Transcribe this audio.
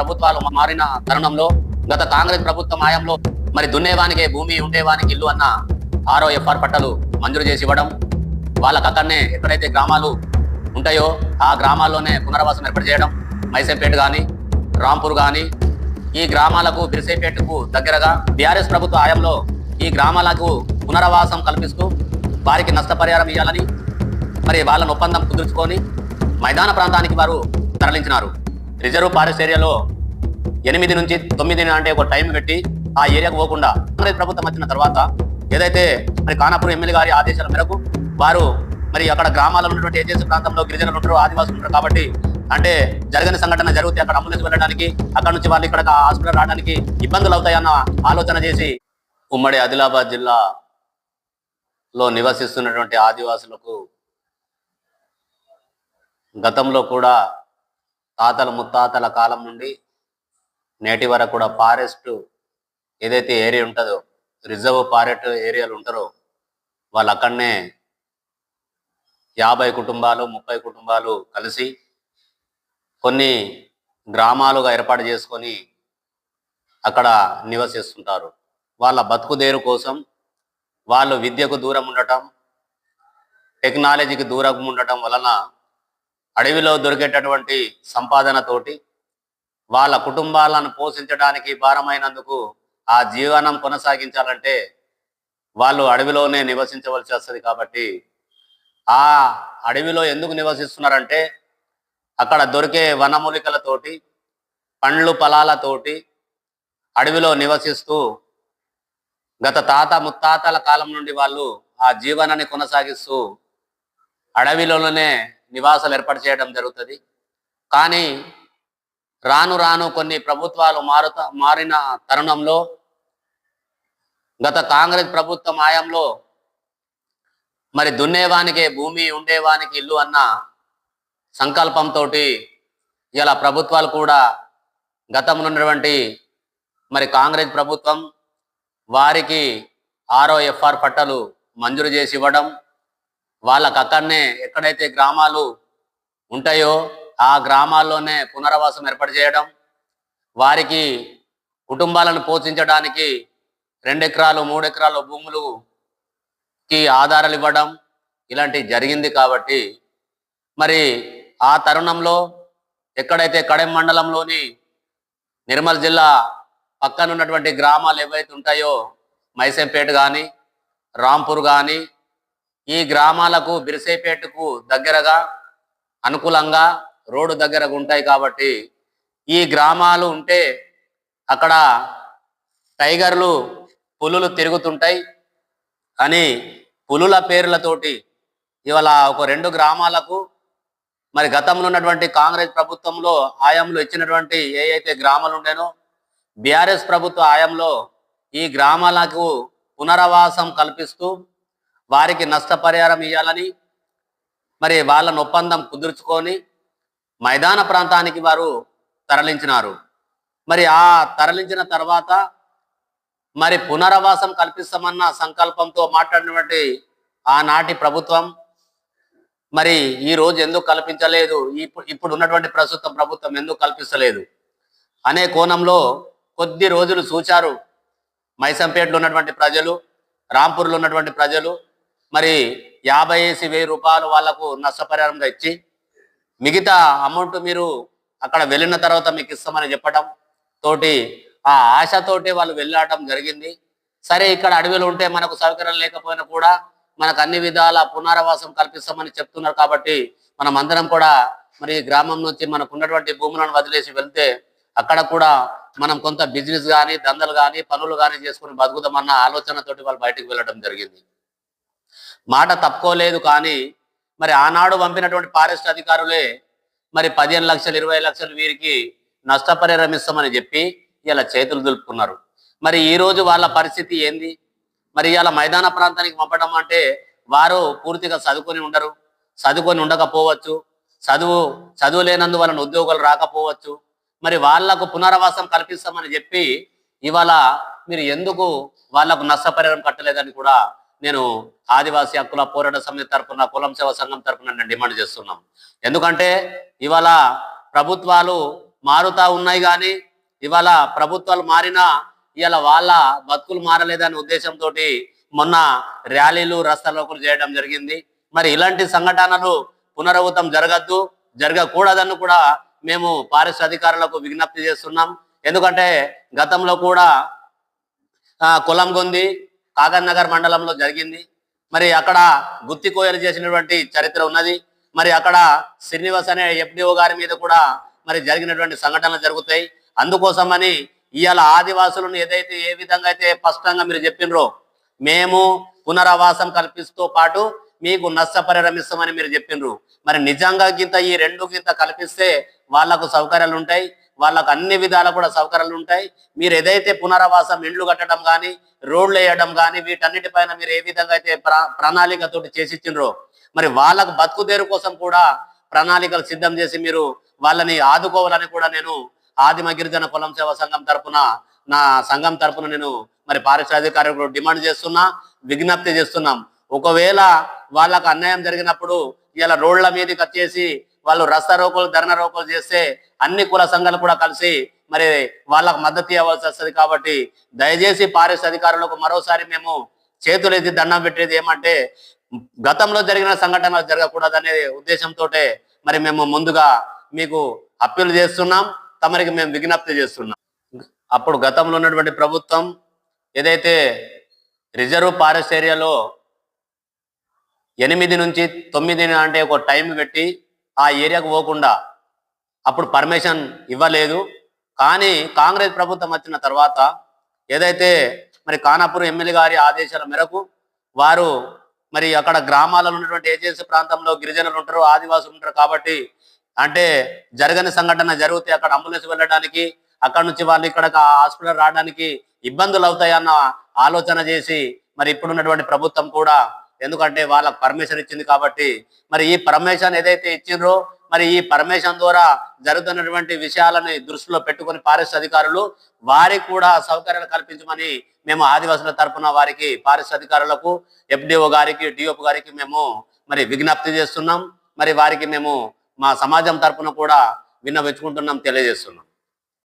ప్రభుత్వాలు మారిన తరుణంలో గత కాంగ్రెస్ ప్రభుత్వం హయాంలో మరి దున్నేవానికే భూమి ఉండేవానికి ఇల్లు అన్న ఆరో ఎఫ్ఆర్ పట్టలు మంజూరు చేసి ఇవ్వడం వాళ్ళకి అక్కడనే ఎక్కడైతే గ్రామాలు ఉంటాయో ఆ గ్రామాల్లోనే పునరావాసం ఏర్పాటు చేయడం మైసేపేట కానీ రాంపూర్ కానీ ఈ గ్రామాలకు బిరిసేపేటకు దగ్గరగా బీఆర్ఎస్ ప్రభుత్వ హయాంలో ఈ గ్రామాలకు పునరావాసం కల్పిస్తూ వారికి నష్టపరిహారం ఇవ్వాలని మరి వాళ్ళని ఒప్పందం కుదుర్చుకొని మైదాన ప్రాంతానికి వారు తరలించినారు. రిజర్వ్ ఫారెస్ట్ ఏరియాలో ఎనిమిది నుంచి తొమ్మిది అంటే ఒక టైం పెట్టి ఆ ఏరియాకు పోకుండా కాంగ్రెస్ ప్రభుత్వం వచ్చిన తర్వాత ఏదైతే మరి ఖానాపూర్ ఎమ్మెల్యే గారి ఆదేశాల మేరకు వారు మరి అక్కడ గ్రామాల్లో ఉన్నటువంటి ఏజెన్సీ ప్రాంతంలో గిరిజనులు ఉంటారు ఆదివాసులు ఉంటారు కాబట్టి అంటే జరగని సంఘటన జరిగితే అక్కడ అంబులెన్స్ వెళ్ళడానికి అక్కడ నుంచి వాళ్ళు ఇక్కడ హాస్పిటల్ రావడానికి ఇబ్బందులు అవుతాయన్న ఆలోచన చేసి ఉమ్మడి ఆదిలాబాద్ జిల్లాలో నివసిస్తున్నటువంటి ఆదివాసులకు గతంలో కూడా తాతల ముత్తాతల కాలం నుండి నేటి వరకు కూడా ఫారెస్ట్ ఏదైతే ఏరియా ఉంటుందో రిజర్వ్ ఫారెస్ట్ ఏరియాలు ఉంటారో వాళ్ళు అక్కడనే యాభై కుటుంబాలు ముప్పై కుటుంబాలు కలిసి కొన్ని గ్రామాలుగా ఏర్పాటు చేసుకొని అక్కడ నివసిస్తుంటారు. వాళ్ళ బతుకుదేరు కోసం వాళ్ళు విద్యకు దూరం ఉండటం టెక్నాలజీకి దూరం ఉండటం వలన అడవిలో దొరికేటటువంటి సంపాదనతోటి వాళ్ళ కుటుంబాలను పోషించడానికి భారమైనందుకు ఆ జీవనం కొనసాగించాలంటే వాళ్ళు అడవిలోనే నివసించవలసి వస్తుంది కాబట్టి ఆ అడవిలో ఎందుకు నివసిస్తున్నారంటే అక్కడ దొరికే వనమూలికలతోటి పండ్లు ఫలాలతోటి అడవిలో నివసిస్తూ గత తాత ముత్తాతల కాలం నుండి వాళ్ళు ఆ జీవనాన్ని కొనసాగిస్తూ అడవిలోనే నివాసాలు ఏర్పాటు చేయడం జరుగుతుంది. కానీ రాను రాను కొన్ని ప్రభుత్వాలు మారుత మారిన తరుణంలో గత కాంగ్రెస్ ప్రభుత్వం హయాంలో మరి దున్నేవానికే భూమి ఉండేవానికి ఇల్లు అన్న సంకల్పంతో ఇలా ప్రభుత్వాలు కూడా గతంలో ఉన్నటువంటి మరి కాంగ్రెస్ ప్రభుత్వం వారికి ఆరో ఎఫ్ఆర్ పట్టలు మంజూరు చేసి ఇవ్వడం వాళ్ళకి అక్కడనే ఎక్కడైతే గ్రామాలు ఉంటాయో ఆ గ్రామాల్లోనే పునరావాసం ఏర్పాటు చేయడం వారికి కుటుంబాలను పోషించడానికి రెండు ఎకరాలు మూడు ఎకరాలు భూములుకి ఆధారాలు ఇవ్వడం ఇలాంటివి జరిగింది కాబట్టి మరి ఆ తరుణంలో ఎక్కడైతే కడెం మండలంలోని నిర్మల్ జిల్లా పక్కన ఉన్నటువంటి గ్రామాలు ఏవైతే ఉంటాయో మైసంపేట కానీ రాంపూర్ కానీ ఈ గ్రామాలకు బిరిసేపేటకు దగ్గరగా అనుకూలంగా రోడ్డు దగ్గరగా ఉంటాయి కాబట్టి ఈ గ్రామాలు ఉంటే అక్కడ టైగర్లు పులులు తిరుగుతుంటాయి. అని పులుల పేర్లతోటి ఇవాళ ఒక రెండు గ్రామాలకు మరి గతంలో ఉన్నటువంటి కాంగ్రెస్ ప్రభుత్వంలో ఆయంలో ఇచ్చినటువంటి ఏ అయితే గ్రామాలు ఉండేనో బీఆర్ఎస్ ప్రభుత్వ ఆయంలో ఈ గ్రామాలకు పునరావాసం కల్పిస్తూ వారికి నష్టపరిహారం ఇవ్వాలని మరి వాళ్ళను ఒప్పందం కుదుర్చుకొని మైదాన ప్రాంతానికి వారు తరలించినారు. మరి ఆ తరలించిన తర్వాత మరి పునరావాసం కల్పిస్తామన్న సంకల్పంతో మాట్లాడినటువంటి ఆనాటి ప్రభుత్వం మరి ఈ రోజు ఎందుకు కల్పించలేదు? ఇప్పుడు ఇప్పుడు ఉన్నటువంటి ప్రస్తుతం ప్రభుత్వం ఎందుకు కల్పిస్తలేదు? అనే కోణంలో కొద్ది రోజులు చూచారు మైసంపేటలో ఉన్నటువంటి ప్రజలు రాంపూర్లో ఉన్నటువంటి ప్రజలు మరి యాభై వేసి వెయ్యి రూపాయలు వాళ్ళకు నష్టపరిహారంగా ఇచ్చి మిగతా అమౌంట్ మీరు అక్కడ వెళ్ళిన తర్వాత మీకు ఇస్తామని చెప్పడం తోటి ఆ ఆశతోటి వాళ్ళు వెళ్ళడం జరిగింది. సరే ఇక్కడ అడవిలో ఉంటే మనకు సౌకర్యం లేకపోయినా కూడా మనకు అన్ని విధాల పునరావాసం కల్పిస్తామని చెప్తున్నారు కాబట్టి మనం అందరం కూడా మరి ఈ గ్రామం నుంచి మనకు ఉన్నటువంటి భూములను వదిలేసి వెళ్తే అక్కడ కూడా మనం కొంత బిజినెస్ కానీ దందలు కానీ పనులు కానీ చేసుకుని బతుకుదామన్న ఆలోచనతోటి వాళ్ళు బయటకు వెళ్ళడం జరిగింది. మాట తప్పుకోలేదు కానీ మరి ఆనాడు పంపినటువంటి ఫారెస్ట్ అధికారులే మరి పదిహేను లక్షలు ఇరవై లక్షలు వీరికి నష్టపరిహారం ఇస్తామని చెప్పి ఇలా చేతులు దులుపుకున్నారు. మరి ఈరోజు వాళ్ళ పరిస్థితి ఏంది? మరి ఇలా మైదాన ప్రాంతానికి పంపడం అంటే వారు పూర్తిగా చదువుకొని ఉండరు చదువుకొని ఉండకపోవచ్చు చదువు చదువు లేనందువలన ఉద్యోగాలు రాకపోవచ్చు. మరి వాళ్ళకు పునరావాసం కల్పిస్తామని చెప్పి ఇవాళ మీరు ఎందుకు వాళ్ళకు నష్టపరిహారం కట్టలేదని కూడా నేను ఆదివాసీ హక్కుల పోరాట సమితి తరపున కులం సేవ సంఘం తరపున నేను డిమాండ్ చేస్తున్నాం. ఎందుకంటే ఇవాళ ప్రభుత్వాలు మారుతా ఉన్నాయి కానీ ఇవాళ ప్రభుత్వాలు మారినా ఇవాళ వాళ్ళ బతుకులు మారలేదనే ఉద్దేశంతో మొన్న ర్యాలీలు రస్తారోకులు చేయడం జరిగింది. మరి ఇలాంటి సంఘటనలు పునరావృతం జరగద్దు జరగకూడదని కూడా మేము పారిశ్ర అధికారులకు విజ్ఞప్తి చేస్తున్నాం. ఎందుకంటే గతంలో కూడా కులం గొంది కాగన్ నగర్ మండలంలో జరిగింది. మరి అక్కడ గుత్తి కోయలు చేసినటువంటి చరిత్ర ఉన్నది. మరి అక్కడ శ్రీనివాస్ అనే ఎఫ్డిఓ గారి మీద కూడా మరి జరిగినటువంటి సంఘటనలు జరుగుతాయి. అందుకోసమని ఇవాళ ఆదివాసులను ఏదైతే ఏ విధంగా అయితే స్పష్టంగా మీరు చెప్పినరో మేము పునరావాసం కల్పిస్తూ పాటు మీకు నష్టపరిరమిస్తామని మీరు చెప్పిండ్రు మరి నిజంగా గింత ఈ రెండు గింత కల్పిస్తే వాళ్ళకు సౌకర్యాలు ఉంటాయి. వాళ్ళకు అన్ని విధాల కూడా సౌకర్యాలు ఉంటాయి. మీరు ఏదైతే పునరావాసం ఇండ్లు కట్టడం కానీ రోడ్లు వేయడం కానీ వీటన్నిటిపైన మీరు ఏ విధంగా అయితే ప్ర- ప్రణాళికతోటి చేసి ఇచ్చిండ్రో మరి వాళ్ళకు బతుకుదేరు కోసం కూడా ప్రణాళికలు సిద్ధం చేసి మీరు వాళ్ళని ఆదుకోవాలని కూడా నేను ఆదిమ గిరిజన కులం సేవ సంఘం తరపున నా సంఘం తరపున నేను మరి పారిశ్రామికారులు డిమాండ్ చేస్తున్నా విజ్ఞప్తి చేస్తున్నాం. ఒకవేళ వాళ్ళకు అన్యాయం జరిగినప్పుడు ఇలా రోడ్ల మీదకి వచ్చేసి వాళ్ళు రస్తా రోకోలు ధర్నా రోకోలు చేస్తే అన్ని కుల సంఘాలు కూడా కలిసి మరి వాళ్ళకు మద్దతు ఇవ్వాల్సి వస్తుంది కాబట్టి దయచేసి పారిస్ అధికారులకు మరోసారి మేము చేతులెత్తి దండం పెట్టేది ఏమంటే గతంలో జరిగిన సంఘటనలు జరగకూడదనే ఉద్దేశంతో మరి మేము ముందుగా మీకు అప్పీలు చేస్తున్నాం తమరికి మేము విజ్ఞప్తి చేస్తున్నాం. అప్పుడు గతంలో ఉన్నటువంటి ప్రభుత్వం ఏదైతే రిజర్వ్ ఫారెస్ట్ ఏరియాలో ఎనిమిది నుంచి తొమ్మిది అంటే ఒక టైం పెట్టి ఆ ఏరియాకు పోకుండా అప్పుడు పర్మిషన్ ఇవ్వలేదు. కానీ కాంగ్రెస్ ప్రభుత్వం వచ్చిన తర్వాత ఏదైతే మరి కానాపూర్ ఎమ్మెల్యే గారి ఆదేశాల మేరకు వారు మరి అక్కడ గ్రామాలలో ఉన్నటువంటి ఏజెన్సీ ప్రాంతంలో గిరిజనులు ఉంటారు ఆదివాసులు ఉంటారు కాబట్టి అంటే జరగని సంఘటన జరిగితే అక్కడ అంబులెన్స్ వెళ్ళడానికి అక్కడ నుంచి వాళ్ళు ఇక్కడ హాస్పిటల్ రావడానికి ఇబ్బందులు అవుతాయన్న ఆలోచన చేసి మరి ఇప్పుడున్నటువంటి ప్రభుత్వం కూడా ఎందుకంటే వాళ్ళకి పర్మిషన్ ఇచ్చింది కాబట్టి మరి ఈ పర్మిషన్ ఏదైతే ఇచ్చిండ్రో మరి ఈ పర్మిషన్ ద్వారా జరుగుతున్నటువంటి విషయాలని దృష్టిలో పెట్టుకొని పారిశుద్ధ అధికారులు వారికి కూడా సౌకర్యాలు కల్పించమని మేము ఆదివాసుల తరఫున వారికి పారిశుద్ధ అధికారులకు ఎఫ్డిఓ గారికి డిఓపి గారికి మేము మరి విజ్ఞప్తి చేస్తున్నాం. మరి వారికి మేము మా సమాజం తరఫున కూడా విన్నవించుకుంటున్నాం తెలియజేస్తున్నాం.